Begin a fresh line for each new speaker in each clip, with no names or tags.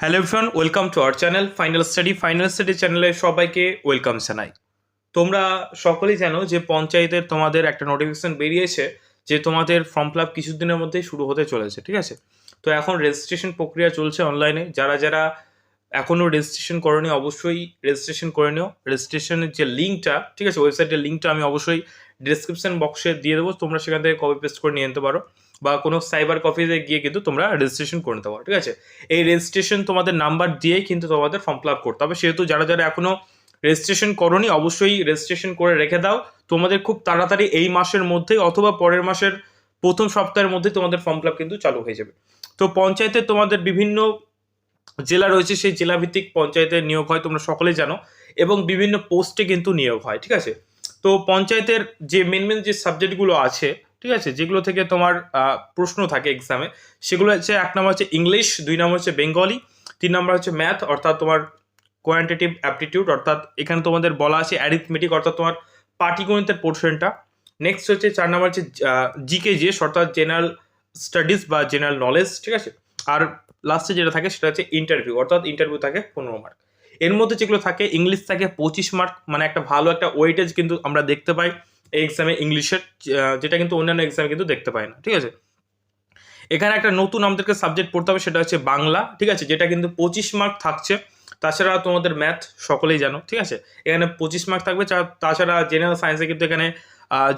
Hello everyone welcome to our channel final study final study চ্যানেলে সবাইকে welcome জানাই। তোমরা সকলেই জানো যে পঞ্চায়েতের তোমাদের একটা নোটিফিকেশান বেরিয়েছে যে তোমাদের ফর্ম ফিল আপ কিছুদিনের মধ্যেই শুরু হতে চলেছে, ঠিক আছে? তো এখন রেজিস্ট্রেশন প্রক্রিয়া চলছে অনলাইনে যারা যারা এখনও রেজিস্ট্রেশন করনি, অবশ্যই রেজিস্ট্রেশন করে নিও। রেজিস্ট্রেশনের যে লিঙ্কটা ঠিক আছে? ওয়েবসাইটের লিঙ্কটা আমি অবশ্যই ডিসক্রিপশন বক্সে দিয়ে দেবো, তোমরা সেখান থেকে কপি পেস্ট করে নিয়ে নিতে পারো। বা কোনো সাইবার কফিতে গিয়ে কিন্তু তোমরা রেজিস্ট্রেশন করে নিতে পারো, ঠিক আছে? এই রেজিস্ট্রেশন তোমাদের নাম্বার দিয়েই কিন্তু তোমাদের ফর্ম ফিল আপ করতে হবে। সেহেতু যারা যারা এখনও রেজিস্ট্রেশন করনি, অবশ্যই রেজিস্ট্রেশন করে রেখে দাও। তোমাদের খুব তাড়াতাড়ি এই মাসের মধ্যেই অথবা পরের মাসের প্রথম সপ্তাহের মধ্যেই তোমাদের ফর্ম ফিল আপ কিন্তু চালু হয়ে যাবে। তো পঞ্চায়েতে তোমাদের বিভিন্ন জেলা রয়েছে, সেই জেলাভিত্তিক পঞ্চায়েতের নিয়োগ হয়, তোমরা সকলেই জানো। এবং বিভিন্ন পোস্টে কিন্তু নিয়োগ হয়, ঠিক আছে? তো পঞ্চায়েতের যে মেন মেন যে সাবজেক্টগুলো আছে, ঠিক আছে, যেগুলো থেকে তোমার প্রশ্ন থাকে এক্সামে সেগুলো হচ্ছে এক নম্বর হচ্ছে ইংলিশ দুই নম্বর হচ্ছে বেঙ্গলি তিন নম্বর হচ্ছে ম্যাথ অর্থাৎ তোমার কোয়ান্টিটিভ অ্যাপটিটিউড অর্থাৎ এখানে তোমাদের বলা আছে অ্যারিথমেটিক অর্থাৎ তোমার পাটিগণিতের পোর্শনটা নেক্সট হচ্ছে চার নম্বর হচ্ছে জিকে জিএস অর্থাৎ জেনারেল স্টাডিজ বা জেনারেল নলেজ ঠিক আছে? আর লাস্টে যেটা থাকে সেটা হচ্ছে ইন্টারভিউ অর্থাৎ ইন্টারভিউ থাকে পনেরো মার্ক এর মধ্যে যেগুলো থাকে ইংলিশ থাকে পঁচিশ মার্ক মানে একটা ভালো একটা ওয়েটেজ কিন্তু আমরা দেখতে পাই এই এক্সামে ইংলিশের যেটা কিন্তু অন্যান্য এক্সামে কিন্তু দেখতে পাই না, ঠিক আছে? এখানে একটা নতুন আমাদেরকে সাবজেক্ট পড়তে হবে, সেটা হচ্ছে বাংলা, ঠিক আছে? যেটা কিন্তু পঁচিশ মার্ক থাকছে, তাছাড়া তোমাদের ম্যাথ সকলেই জানো, ঠিক আছে? এখানে পঁচিশ মার্ক থাকবে তাছাড়া জেনারেল সায়েন্সে কিন্তু এখানে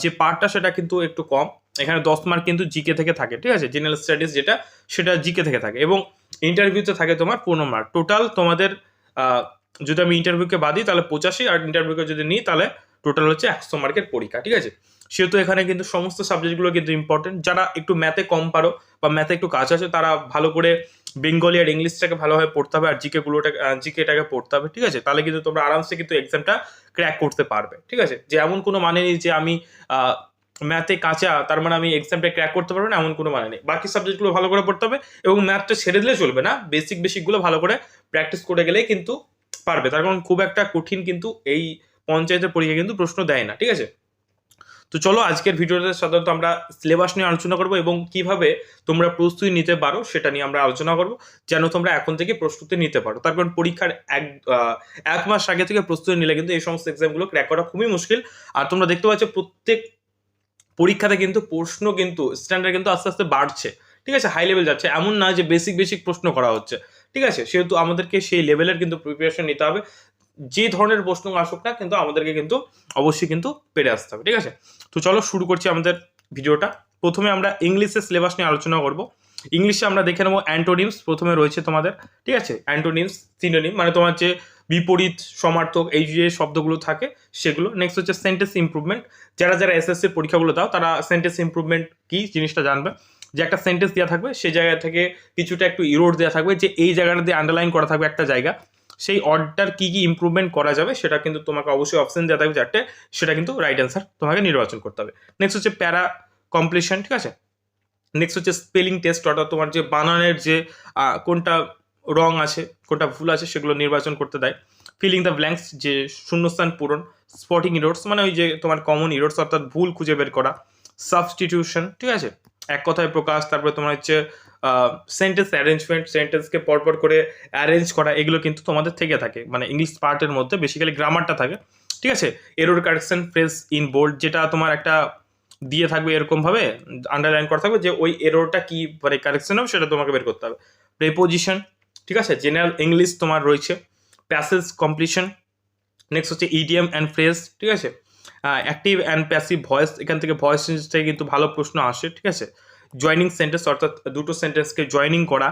যে পার্টটা সেটা কিন্তু একটু কম, এখানে দশ মার্ক কিন্তু জিকে থেকে থাকে, ঠিক আছে? জেনারেল স্টাডিজ যেটা, সেটা জিকে থেকে থাকে, এবং ইন্টারভিউতে থাকে তোমার পনেরো মার্ক টোটাল তোমাদের যদি আমি ইন্টারভিউকে বাদি তাহলে পঁচাশি, আর ইন্টারভিউকে যদি নিই, তাহলে টোটাল হচ্ছে একশো মার্কের পরীক্ষা, ঠিক আছে? সেহেতু এখানে কিন্তু সমস্ত সাবজেক্টগুলো কিন্তু ইম্পর্টেন্ট যারা একটু ম্যাথে কম পারো বা ম্যাথে একটু কাজ আছে, তারা ভালো করে বেঙ্গলি আর ইংলিশটাকে ভালোভাবে পড়তে হবে, আর জিকে গুলোটা জিকেটাকে পড়তে হবে, ঠিক আছে? তাহলে কিন্তু তোমরা আরামসে কিন্তু এক্সামটা ক্র্যাক করতে পারবে, ঠিক আছে? যে এমন কোনো মানে নেই যে আমি ম্যাথে কাঁচা, তার মানে আমি এক্সামটা ক্র্যাক করতে পারব না, এমন কোনো মানে নেই। বাকি সাবজেক্টগুলো ভালো করে পড়তে হবে এবং ম্যাথটা ছেড়ে দিলে চলবে না। বেসিক বেসিকগুলো ভালো করে প্র্যাকটিস করে গেলেই কিন্তু পারবে। তার কারণ খুব একটা কঠিন কিন্তু এই পঞ্চায়েতের পরীক্ষা কিন্তু প্রশ্ন দেয় না, ঠিক আছে? তো চলো, আজকের ভিডিওতে সাধারণত আমরা সিলেবাস নিয়ে আলোচনা করব এবং কীভাবে তোমরা প্রস্তুতি নিতে পারো সেটা নিয়ে আমরা আলোচনা করব, যেন তোমরা এখন থেকে প্রস্তুতি নিতে পারো। তার কারণ পরীক্ষার এক এক মাস আগে থেকে প্রস্তুতি নিলে কিন্তু এই সমস্ত এক্সামগুলো ক্র্যাক করা খুবই মুশকিল। আর তোমরা দেখতে পাচ্ছ প্রত্যেক পরীক্ষাতে কিন্তু প্রশ্ন কিন্তু স্ট্যান্ডার্ড কিন্তু আস্তে আস্তে বাড়ছে। ঠিক আছে? হাই লেভেল যাচ্ছে। এমন না যে বেসিক বেসিক প্রশ্ন করা হচ্ছে। ঠিক আছে? সেহেতু আমাদেরকে সেই লেভেলের কিন্তু প্রিপারেশন নিতে হবে। যে ধরনের প্রশ্ন আসুক না কিন্তু আমাদেরকে কিন্তু অবশ্যই কিন্তু পেরে আসতে হবে। ঠিক আছে? তো চলো শুরু করছি আমাদের ভিডিওটা। প্রথমে আমরা ইংলিশের সিলেবাস নিয়ে আলোচনা করব। ইংলিশে আমরা দেখে নেব অ্যান্টোনিমস। প্রথমে রয়েছে তোমাদের। ঠিক আছে? অ্যান্টোনিমস, সিনোনিম মানে তোমার যে বিপরীত সমার্থক এই যে শব্দগুলো থাকে, সেগুলো নেক্সট হচ্ছে সেন্টেন্স ইমপ্রুভমেন্ট যারা যারা এসএসসির পরীক্ষাগুলো দাও, তারা সেন্টেন্স ইমপ্রুভমেন্ট কি জিনিসটা জানবে? যে একটা সেন্টেন্স দেওয়া থাকবে, সেই জায়গা থেকে কিছুটা একটু ইরোড দেওয়া থাকবে, যে এই জায়গাটা দিয়ে আন্ডারলাইন করা থাকবে একটা জায়গা। সেই অর্ডার কি কি ইম্প্রুভমেন্ট করা যাবে, সেটা কিন্তু তোমাকে অবশ্যই অপশন দেওয়া থাকবে চারটে, সেটা কিন্তু রাইট অ্যান্সার তোমাকে নির্বাচন করতে হবে। নেক্সট হচ্ছে প্যারা কমপ্লিশন ঠিক আছে? নেক্সট হচ্ছে স্পেলিং টেস্ট অর্থাৎ তোমার যে বানানের যে কোনটা রং আছে, কোনটা ভুল আছে সেগুলো নির্বাচন করতে দেয়। ফিলিং দ্য ব্ল্যাঙ্কস যে শূন্যস্থান পূরণ স্পটিং ইরোডস মানে ওই যে তোমার কমন ইরোডস অর্থাৎ ভুল খুঁজে বের করা। সাবস্টিটিউশন ঠিক আছে? এক কথায় প্রকাশ, তারপরে তোমার হচ্ছে সেন্টেন্স অ্যারেঞ্জমেন্ট সেন্টেন্সকে পরপর করে অ্যারেঞ্জ করা, এগুলো কিন্তু তোমাদের থেকে থাকে। মানে ইংলিশ পার্টের মধ্যে বেসিক্যালি গ্রামারটা থাকে। ঠিক আছে? Error correction phrase in bold যেটা তোমার একটা দিয়ে থাকবে এরকমভাবে আন্ডারলাইন করা থাকবে যে ওই এরোরটা কী মানে কারেকশন হবে সেটা তোমাকে বের করতে হবে। প্রেপোজিশন ঠিক আছে? জেনারেল ইংলিশ তোমার রয়েছে। প্যাসেজ কমপ্লিশন নেক্সট হচ্ছে ইডিএম অ্যান্ড ফ্রেজ ঠিক আছে? অ্যাক্টিভ অ্যান্ড প্যাসিভ ভয়েস এখান থেকে ভয়েস চেঞ্জ থেকে কিন্তু ভালো প্রশ্ন আসে, ঠিক আছে? জয়নিং সেন্টেন্স অর্থাৎ দুটো সেন্টেন্সকে জয়নিং করা,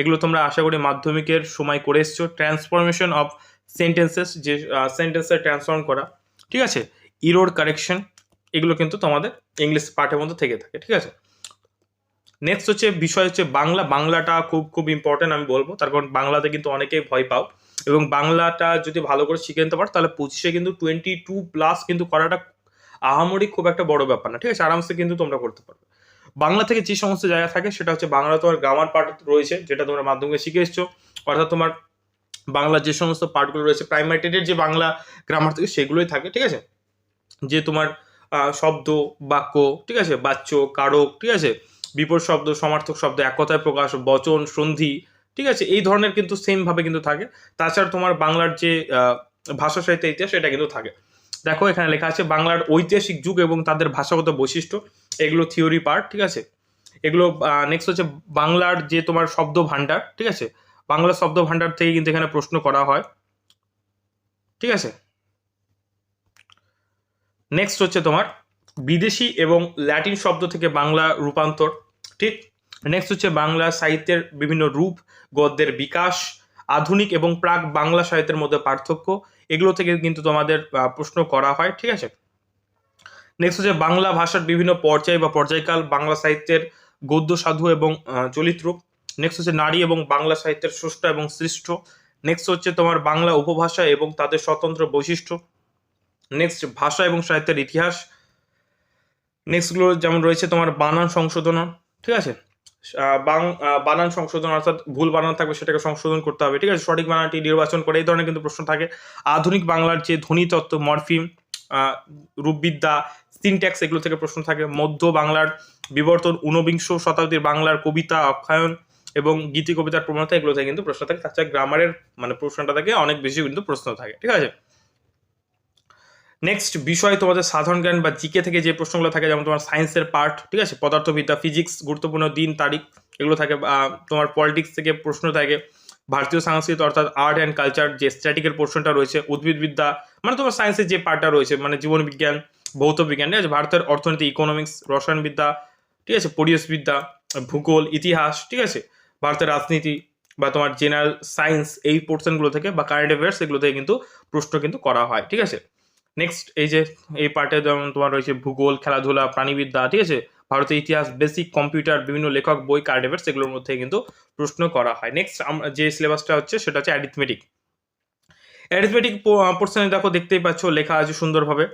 এগুলো তোমরা আশা করি মাধ্যমিকের সময় করে এসছো। ট্রান্সফরমেশন অফ সেন্টেন্সেস যে সেন্টেন্সের ট্রান্সফর্ম করা, ঠিক আছে? ইরোড কারেকশন এগুলো কিন্তু তোমাদের ইংলিশ পাঠের মধ্যে থেকে থাকে, ঠিক আছে? নেক্সট হচ্ছে বিষয় হচ্ছে বাংলা, বাংলাটা খুব খুব ইম্পর্টেন্ট আমি বলব। তার কারণ বাংলাতে কিন্তু অনেকেই ভয় পাও। এবং বাংলাটা যদি ভালো করে শিখে নিতে পারো, তাহলে পঁচিশে কিন্তু টোয়েন্টি টু প্লাস কিন্তু করাটা আহামরি খুব একটা বড় ব্যাপার না। ঠিক আছে? আরামসে কিন্তু তোমরা করতে পারবে। বাংলা থেকে যে সমস্ত জায়গা থাকে, সেটা হচ্ছে বাংলা তোমার গ্রামার পার্ট রয়েছে, যেটা তোমরা মাধ্যমিকে শিখে এসছো। অর্থাৎ তোমার বাংলার যে সমস্ত পার্টগুলো রয়েছে প্রাইমারি টেটের যে বাংলা গ্রামার থেকে, সেগুলোই থাকে। ঠিক আছে? যে তোমার শব্দ, বাক্য, ঠিক আছে? বাচ্য, কারক, ঠিক আছে? বিপদ শব্দ, সমার্থক শব্দ এক কথায় প্রকাশ, বচন, সন্ধি, ঠিক আছে? এই ধরনের কিন্তু সেমভাবে কিন্তু থাকে। তাছাড়া তোমার বাংলার যে ভাষা সাহিত্য, ইতিহাস এটা কিন্তু থাকে। দেখো, এখানে লেখা আছে, বাংলার ঐতিহাসিক যুগ এবং তাদের ভাষাগত বৈশিষ্ট্য। এগুলো থিওরি পার্ট ঠিক আছে? এগুলো নেক্সট হচ্ছে বাংলার যে তোমার শব্দ ভাণ্ডার, ঠিক আছে? বাংলা শব্দ ভাণ্ডার থেকে কিন্তু এখানে প্রশ্ন করা হয়। ঠিক আছে? নেক্সট হচ্ছে তোমার বিদেশি এবং ল্যাটিন শব্দ থেকে বাংলা রূপান্তর। ঠিক? নেক্সট হচ্ছে বাংলা সাহিত্যের বিভিন্ন রূপ গদ্যের বিকাশ আধুনিক এবং প্রাক বাংলা সাহিত্যের মধ্যে পার্থক্য। এগুলো থেকে কিন্তু তোমাদের প্রশ্ন করা হয় ঠিক আছে? নেক্সট হচ্ছে বাংলা ভাষার বিভিন্ন পর্যায় বা পর্যায়কাল বাংলা সাহিত্যের গদ্য সাধু এবং আহ, চলিত রূপ নেক্সট হচ্ছে নারী এবং বাংলা সাহিত্যের স্রষ্টা এবং সৃষ্ট নেক্সট হচ্ছে তোমার বাংলা উপভাষা এবং তাদের স্বতন্ত্র বৈশিষ্ট্য। নেক্সট ভাষা এবং সাহিত্যের ইতিহাস। নেক্সটগুলো যেমন রয়েছে তোমার বানান সংশোধন। ঠিক আছে? বানান সংশোধন অর্থাৎ ভুল বানান থাকবে সেটাকে সংশোধন করতে হবে, ঠিক আছে? সঠিক বানানটি নির্বাচন করে এই ধরনের কিন্তু প্রশ্ন থাকে। আধুনিক বাংলার যে ধ্বনিতত্ত্ব মরফিম রূপবিদ্যা সিনট্যাক্স এগুলো থেকে প্রশ্ন থাকে। মধ্য বাংলার বিবর্তন ঊনবিংশ শতাব্দীর বাংলার কবিতা, অক্ষায়ন এবং গীতি কবিতার প্রবণতা এগুলো থেকে কিন্তু প্রশ্ন থাকে। তাছাড়া গ্রামারের মানে প্রশ্নটা থেকে অনেক বেশি কিন্তু প্রশ্ন থাকে, ঠিক আছে? নেক্সট বিষয় তোমাদের সাধারণ জ্ঞান বা জিকে থেকে যে প্রশ্নগুলো থাকে, যেমন তোমার সায়েন্সের পার্ট ঠিক আছে? পদার্থবিদ্যা ফিজিক্স গুরুত্বপূর্ণ দিন, তারিখ, এগুলো থাকে তোমার পলিটিক্স থেকে প্রশ্ন থাকে, ভারতীয় সংস্কৃতি অর্থাৎ আর্ট অ্যান্ড কালচার যে স্ট্যাটিকের পোর্শনটা রয়েছে, উদ্ভিদবিদ্যা মানে তোমার সায়েন্সের যে পার্টটা রয়েছে মানে জীবনবিজ্ঞান ভৌত বিজ্ঞান ঠিক আছে? ভারতের অর্থনীতি ইকোনমিক্স রসায়নবিদ্যা, ঠিক আছে? পরিবেশবিদ্যা, ভূগোল, ইতিহাস, ঠিক আছে? ভারতের রাজনীতি বা তোমার জেনারেল সায়েন্স এই পোর্শনগুলো থেকে বা কারেন্ট অ্যাফেয়ার্স এগুলো থেকে কিন্তু প্রশ্ন কিন্তু করা হয়, ঠিক আছে? নেক্সট এই যে, এই পার্টে যেমন তোমার রয়েছে ভূগোল, খেলাধুলা, প্রাণীবিদ্যা, ঠিক আছে? ভারতের ইতিহাস বেসিক কম্পিউটার বিভিন্ন লেখক, বই কারেন্ট অ্যাফেয়ার্স এগুলোর মধ্যে কিন্তু প্রশ্ন করা হয়। নেক্সট যে সিলেবাসটা হচ্ছে সেটা হচ্ছে অ্যারিথমেটিক অ্যারিথমেটিক পোর্শনে দেখো দেখতেই পাচ্ছ, লেখা আছে সুন্দরভাবে।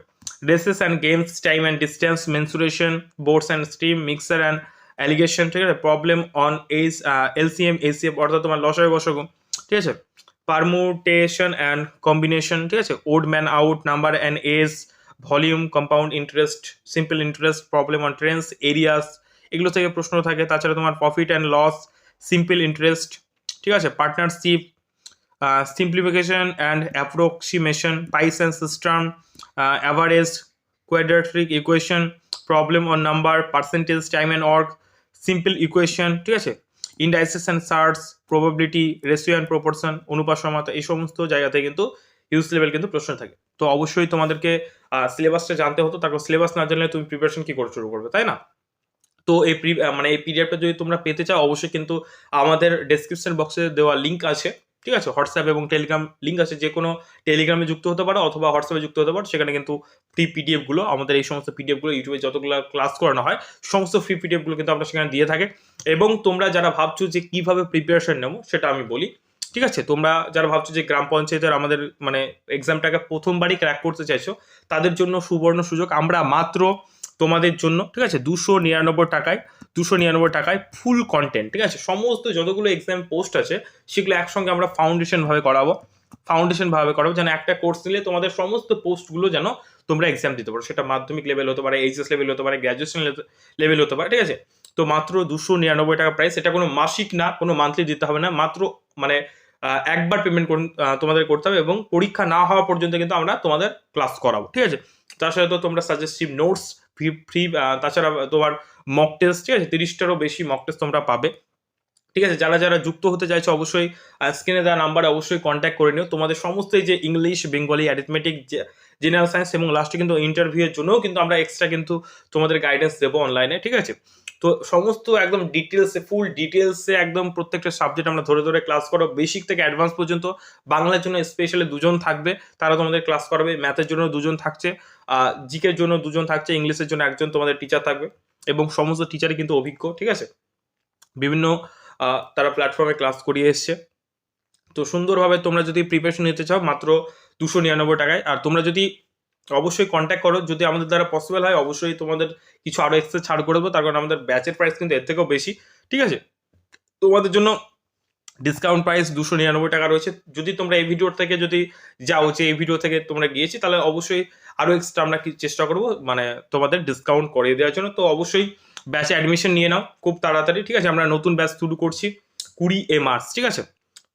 Races and games time and distance mensuration boats and stream mixture and alligation ঠিক আছে? Problem on H LCM ACF অর্থাৎ তোমার লসায় বসগম ঠিক আছে? পারমুটেশন অ্যান্ড কম্বিনেশন ঠিক আছে? Odd man out number and age volume compound interest simple interest problem on trains areas এগুলো থেকে প্রশ্ন থাকে। তাছাড়া তোমার profit and loss simple interest ঠিক আছে? Partnership simplification and approximation pipes and cistern average quadratic equation problem on number percentage time and work simple equation ঠিক আছে? Indices and surds probability ratio and proportion অনুপাত সমতা, এই সমস্ত জায়গাতে কিন্তু ইউজ লেভেল কিন্তু প্রশ্ন থাকে। তো অবশ্যই তোমাদেরকে সিলেবাসটা জানতে হতো, তারপর সিলেবাস না জানলে তুমি প্রিপারেশন কী করে শুরু করবে, তাই না? তো এই মানে এই পিডিএফটা যদি তোমরা পেতে চাও, অবশ্যই কিন্তু আমাদের ডেসক্রিপশন বক্সে দেওয়া লিঙ্ক আছে। ঠিক আছে? হোয়াটসঅ্যাপ এবং টেলিগ্রাম লিঙ্ক আছে, যে কোনো টেলিগ্রামে যুক্ত হতে পারো অথবা হোয়াটসঅ্যাপে যুক্ত হতে পারো, সেখানে কিন্তু ফ্রি পিডিএফগুলো আমাদের এই সমস্ত পিডিএফগুলো ইউটিউবে যতগুলো ক্লাস করানো হয়, সমস্ত ফ্রি পিডিএফগুলো কিন্তু আমরা সেখানে দিয়ে থাকে। এবং তোমরা যারা ভাবছ যে কীভাবে প্রিপারেশন নেব, সেটা আমি বলি, ঠিক আছে? তোমরা যারা ভাবছ যে গ্রাম পঞ্চায়েতের আমাদের মানে এক্সামটাকে প্রথমবারই ক্র্যাক করতে চাইছো, তাদের জন্য সুবর্ণ সুযোগ। আমরা মাত্র তোমাদের জন্য, ঠিক আছে? দুশো নিরানব্বই টাকায় দুশো নিরানব্বই টাকায় ফুল কন্টেন্ট ঠিক আছে? সমস্ত যতগুলো এক্সাম পোস্ট আছে, সেগুলো একসঙ্গে আমরা ফাউন্ডেশন ভাবে করাবো। ফাউন্ডেশন ভাবে করাবো, যেন একটা কোর্স নিলে তোমাদের সমস্ত পোস্টগুলো যেন তোমরা এক্সাম দিতে পারো। সেটা মাধ্যমিক লেভেল হতে পারে এইচএস লেভেল হতে পারে গ্র্যাজুয়েশন লেভেল হতে পারে, ঠিক আছে? তো মাত্র দুশো নিরানব্বই টাকা প্রাইস এটা কোনো মাসিক না, কোনো মান্থলি দিতে হবে না, মাত্র মানে একবার পেমেন্ট তোমাদের করতে হবে এবং পরীক্ষা না হওয়া পর্যন্ত কিন্তু আমরা তোমাদের ক্লাস করাবো, ঠিক আছে? তার সাথে তো তোমরা সাজেস্টিভ নোটস ফ্রি তাছাড়া তোমার মক টেস্ট ঠিক আছে? তিরিশটারও বেশি মক টেস্ট তোমরা পাবে। ঠিক আছে? যারা যারা যুক্ত হতে চাইছো, অবশ্যই স্ক্রিনে দেওয়া নাম্বারে অবশ্যই কন্ট্যাক্ট করে নিও। তোমাদের সমস্ত যে English Bengali arithmetic general science এবং লাস্টে কিন্তু ইন্টারভিউয়ের জন্যও কিন্তু আমরা এক্সট্রা কিন্তু তোমাদের গাইডেন্স দেবো অনলাইনে ঠিক আছে? তো সমস্ত একদম ডিটেলসে ফুল ডিটেলসে একদম প্রত্যেকটা সাবজেক্ট আমরা ধরে ধরে ক্লাস করো বেসিক থেকে অ্যাডভান্স পর্যন্ত বাংলার জন্য স্পেশালি দুজন থাকবে। তারা তোমাদের ক্লাস করাবে। ম্যাথের জন্য দুজন থাকছে। জিকের জন্য দুজন থাকছে। ইংলিশের জন্য একজন তোমাদের টিচার থাকবে। এবং সমস্ত টিচারই কিন্তু অভিজ্ঞ, ঠিক আছে? বিভিন্ন তারা প্ল্যাটফর্মে ক্লাস করিয়ে এসছে। তো সুন্দরভাবে তোমরা যদি প্রিপারেশন নিতে চাও, মাত্র দুশো নিরানব্বই টাকায়। আর তোমরা যদি অবশ্যই কন্ট্যাক্ট করো। যদি আমাদের দ্বারা পসিবল হয়, অবশ্যই তোমাদের কিছু আরও এক্সট্রা ছাড় করে দেবো। তার কারণ আমাদের ব্যাচের প্রাইস কিন্তু এর থেকেও বেশি। ঠিক আছে? তোমাদের জন্য ডিসকাউন্ট প্রাইস দুশো নিরানব্বই টাকা রয়েছে। যদি তোমরা এই ভিডিও থেকে যদি যাও যে এই ভিডিও থেকে তোমরা গিয়েছি, তাহলে অবশ্যই আরও এক্সট্রা আমরা কি চেষ্টা করব মানে তোমাদের ডিসকাউন্ট করে দেওয়ার জন্য। তো অবশ্যই ব্যাচে অ্যাডমিশন নিয়ে নাও খুব তাড়াতাড়ি। ঠিক আছে? আমরা নতুন ব্যাচ শুরু করছি কুড়ি এ মার্চ। ঠিক আছে?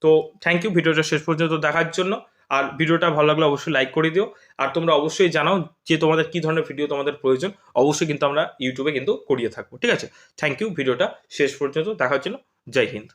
তো থ্যাংক ইউ ভিডিওটা শেষ পর্যন্ত দেখার জন্য। আর ভিডিওটা ভালো লাগলে অবশ্যই লাইক করে দিও। আর তোমরা অবশ্যই জানাও যে তোমাদের কী ধরনের ভিডিও তোমাদের প্রয়োজন। অবশ্যই কিন্তু আমরা ইউটিউবে কিন্তু করিয়ে থাকব, ঠিক আছে? থ্যাংক ইউ ভিডিওটা শেষ পর্যন্ত দেখার জন্য জয় হিন্দ।